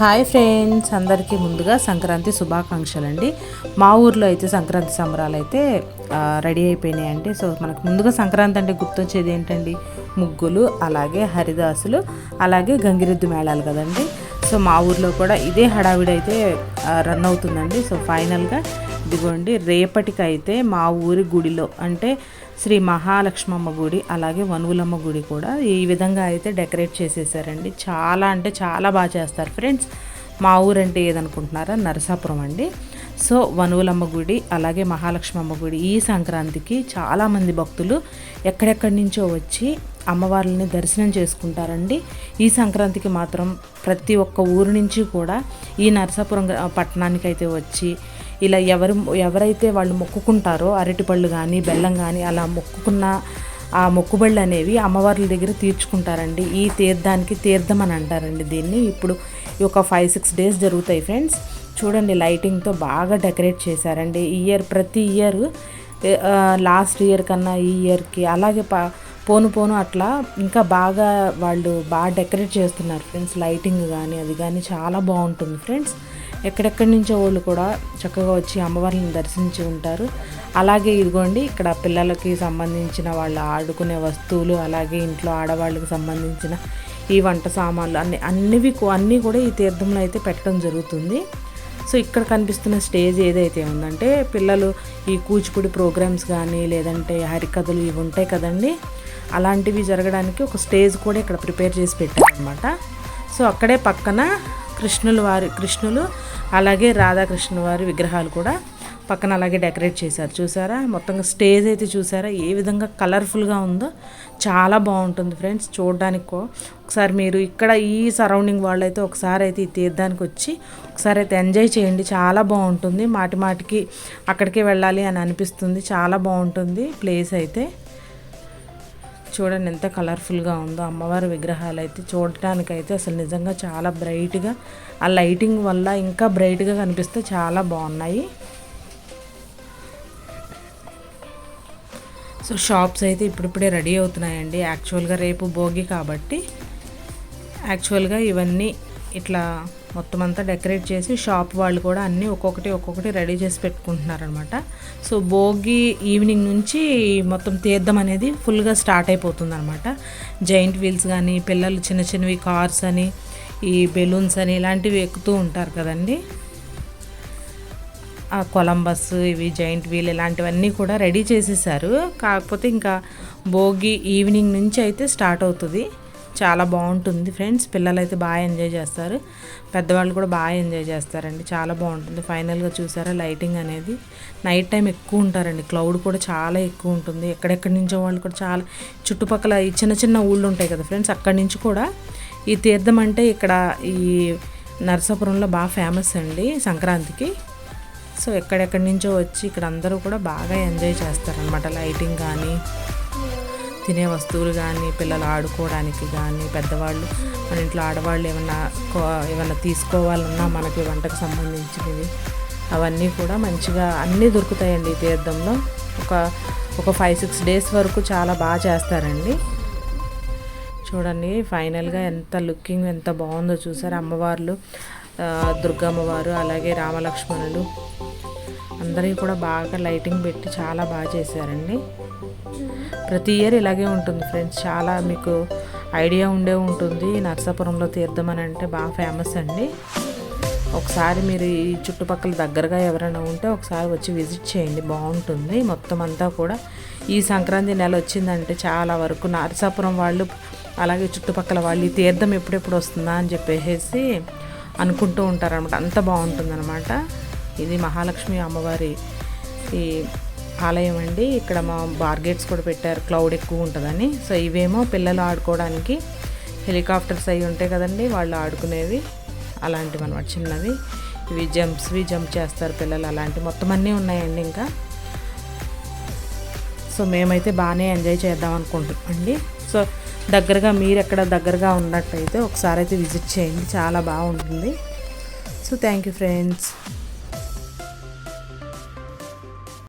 Hi friends అందరికీ ముందుగా సంక్రాంతి శుభాకాంక్షలు అండి మా ఊర్లో అయితే సంక్రాంతి సంబరాలు అయితే రెడీ రెడీ అయిపోయినాయండి. సో మనకు ముందుగా సంక్రాంతి అంటే గుర్తొచ్చేది ఏంటండి? ముగ్గులు అలాగే హరిదాసులు అలాగే గంగిరెద్దు మేళాలు కదండి. సో మా ఊర్లో కూడా ఇదే హడావిడి అయితే రన్ అవుతుందండి. సో ఫైనల్గా ఇదిగోండి రేపటికైతే మా ఊరి గుడిలో అంటే శ్రీ మహాలక్ష్మమ్మ గుడి అలాగే వనువులమ్మ గుడి కూడా ఈ విధంగా అయితే డెకరేట్ చేసేసారండి. చాలా అంటే చాలా బాగా చేస్తారు ఫ్రెండ్స్. మా ఊరంటే ఏదనుకుంటున్నారా నరసాపురం అండి. సో వనువులమ్మ గుడి అలాగే మహాలక్ష్మమ్మ గుడి ఈ సంక్రాంతికి చాలామంది భక్తులు ఎక్కడెక్కడి నుంచో వచ్చి అమ్మవార్లని దర్శనం చేసుకుంటారండి. ఈ సంక్రాంతికి మాత్రం ప్రతి ఒక్క ఊరు నుంచి కూడా ఈ నరసాపురం పట్టణానికి అయితే వచ్చి ఇలా ఎవరు ఎవరైతే వాళ్ళు మొక్కుకుంటారో అరటిపళ్ళు కానీ బెల్లం కానీ అలా మొక్కుకున్న ఆ మొక్కుబళ్ళు అనేవి అమ్మవార్ల దగ్గర తీర్చుకుంటారండి. ఈ తీర్థానికి తీర్థం అని అంటారండి దీన్ని. ఇప్పుడు ఈ ఒక ఫైవ్ సిక్స్ డేస్ జరుగుతాయి ఫ్రెండ్స్. చూడండి లైటింగ్తో బాగా డెకరేట్ చేశారండి. ఈ ఇయర్ ప్రతి ఇయర్ లాస్ట్ ఇయర్ కన్నా ఈ ఇయర్కి అలాగే పా పోను పోను అట్లా ఇంకా బాగా వాళ్ళు బాగా డెకరేట్ చేస్తున్నారు ఫ్రెండ్స్. లైటింగ్ కానీ అది కానీ చాలా బాగుంటుంది ఫ్రెండ్స్. ఎక్కడెక్కడి నుంచో వాళ్ళు కూడా చక్కగా వచ్చి అమ్మవారిని దర్శించి ఉంటారు. అలాగే ఇదిగోండి ఇక్కడ పిల్లలకి సంబంధించిన వాళ్ళు ఆడుకునే వస్తువులు అలాగే ఇంట్లో ఆడవాళ్ళకి సంబంధించిన ఈ వంట సామాన్లు అన్ని అన్నివి అన్నీ కూడా ఈ తీర్థంలో అయితే పెట్టడం జరుగుతుంది. సో ఇక్కడ కనిపిస్తున్న స్టేజ్ ఏదైతే ఉందంటే పిల్లలు ఈ కూచిపూడి ప్రోగ్రామ్స్ కానీ లేదంటే హరికథలు ఇవి ఉంటాయి కదండి. అలాంటివి జరగడానికి ఒక స్టేజ్ కూడా ఇక్కడ ప్రిపేర్ చేసి పెట్టారనమాట సో అక్కడే పక్కన కృష్ణులు వారి కృష్ణులు అలాగే రాధాకృష్ణ వారి విగ్రహాలు కూడా పక్కన అలాగే డెకరేట్ చేశారు. చూసారా? మొత్తంగా స్టేజ్ అయితే చూసారా? ఏ విధంగా కలర్ఫుల్గా ఉందో చాలా బాగుంటుంది ఫ్రెండ్స్. చూడడానికి ఒకసారి మీరు ఇక్కడ ఈ సరౌండింగ్ వాళ్ళు అయితే ఒకసారి అయితే ఈ తీర్థానికి వచ్చి ఒకసారి అయితే ఎంజాయ్ చేయండి. చాలా బాగుంటుంది. మాటి మాటికి అక్కడికే వెళ్ళాలి అని అనిపిస్తుంది. చాలా బాగుంటుంది ప్లేస్ అయితే. చూడండి ఎంత కలర్ఫుల్గా ఉందో. అమ్మవారి విగ్రహాలు అయితే చూడటానికి అయితే అసలు నిజంగా చాలా బ్రైట్గా ఆ లైటింగ్ వల్ల ఇంకా బ్రైట్గా కనిపిస్తే చాలా బాగున్నాయి. సో షాప్స్ అయితే ఇప్పుడిప్పుడే రెడీ అవుతున్నాయండి. యాక్చువల్గా రేపు భోగి కాబట్టి యాక్చువల్గా ఇవన్నీ ఇట్లా మొత్తం అంతా డెకరేట్ చేసి షాప్ వాళ్ళు కూడా అన్నీ ఒక్కొక్కటి ఒక్కొక్కటి రెడీ చేసి పెట్టుకుంటున్నారనమాట సో భోగి ఈవినింగ్ నుంచి మొత్తం తీర్థం అనేది ఫుల్గా స్టార్ట్ అయిపోతుంది అనమాట జైంట్ వీల్స్ కానీ పిల్లలు చిన్న చిన్నవి కార్స్ అని ఈ బెలూన్స్ అని ఇలాంటివి ఎక్కుతూ ఉంటారు కదండి. ఆ కొలంబస్ ఇవి జైంట్ వీల్ ఇలాంటివన్నీ కూడా రెడీ చేసేసారు. కాకపోతే ఇంకా భోగి ఈవినింగ్ నుంచి అయితే స్టార్ట్ అవుతుంది. చాలా బాగుంటుంది. ఫ్రెండ్స్ పిల్లలు అయితే బాగా ఎంజాయ్ చేస్తారు. పెద్దవాళ్ళు కూడా బాగా ఎంజాయ్ చేస్తారండి. చాలా బాగుంటుంది. ఫైనల్గా చూసారా లైటింగ్ అనేది? నైట్ టైం ఎక్కువ ఉంటారండి. క్లౌడ్ కూడా చాలా ఎక్కువ ఉంటుంది. ఎక్కడెక్కడి నుంచో వాళ్ళు కూడా చాలా చుట్టుపక్కల ఈ చిన్న చిన్న ఊళ్ళు ఉంటాయి కదా ఫ్రెండ్స్ అక్కడి నుంచి కూడా ఈ తీర్థం అంటే ఇక్కడ ఈ నరసాపురంలో బాగా ఫేమస్ అండి సంక్రాంతికి. సో ఎక్కడెక్కడి నుంచో వచ్చి ఇక్కడ అందరూ కూడా బాగా ఎంజాయ్ చేస్తారనమాట లైటింగ్ కానీ తినే వస్తువులు కానీ పిల్లలు ఆడుకోవడానికి కానీ పెద్దవాళ్ళు మన ఇంట్లో ఆడవాళ్ళు ఏమన్నా కో- ఏమన్నా తీసుకోవాలన్నా మనకి వంటకు సంబంధించినవి అవన్నీ కూడా మంచిగా అన్నీ దొరుకుతాయండి ఈ తీర్థంలో. ఒక ఒక ఫైవ్ సిక్స్ డేస్ వరకు చాలా బాగా చేస్తారండి. చూడండి ఫైనల్గా ఎంత లుకింగ్ ఎంత బాగుందో చూసారు అమ్మవార్లు. దుర్గమ్మవారు అలాగే రామలక్ష్మణులు. అందరికీ కూడా బాగా లైటింగ్ పెట్టి చాలా బాగా చేశారండి. ప్రతి ఇయర్ ఇలాగే ఉంటుంది ఫ్రెండ్స్. చాలా మీకు ఐడియా ఉండే ఉంటుంది. నర్సాపురంలో తీర్థం అని అంటే బాగా ఫేమస్ అండి. ఒకసారి మీరు ఈ చుట్టుపక్కల దగ్గరగా ఎవరైనా ఉంటే ఒకసారి వచ్చి విజిట్ చేయండి. బాగుంటుంది. మొత్తం అంతా కూడా ఈ సంక్రాంతి నెల వచ్చిందంటే చాలా వరకు నరసాపురం వాళ్ళు అలాగే చుట్టుపక్కల వాళ్ళు ఈ తీర్థం ఎప్పుడెప్పుడు వస్తుందా అని చెప్పేసి అనుకుంటూ ఉంటారనమాట అంత బాగుంటుందన్నమాట. ఇది మహాలక్ష్మి అమ్మవారి ఈ ఆలయం అండి. ఇక్కడ మా బార్గేట్స్ కూడా పెట్టారు. క్లౌడ్ ఎక్కువ ఉంటుందని. సో ఇవేమో పిల్లలు ఆడుకోవడానికి హెలికాప్టర్స్ అవి ఉంటాయి కదండి వాళ్ళు ఆడుకునేవి. అలాంటివి అనమాట చిన్నవి. ఇవి జంప్స్వి జంప్ చేస్తారు పిల్లలు. అలాంటివి మొత్తం అన్నీ ఉన్నాయండి ఇంకా. సో మేమైతే బాగానే ఎంజాయ్ చేద్దాం అనుకుంటున్నామండి. సో దగ్గరగా మీరు ఎక్కడ దగ్గరగా ఉన్నట్టయితే ఒకసారి అయితే విజిట్ చేయండి. చాలా బాగుంటుంది. So thank you friends.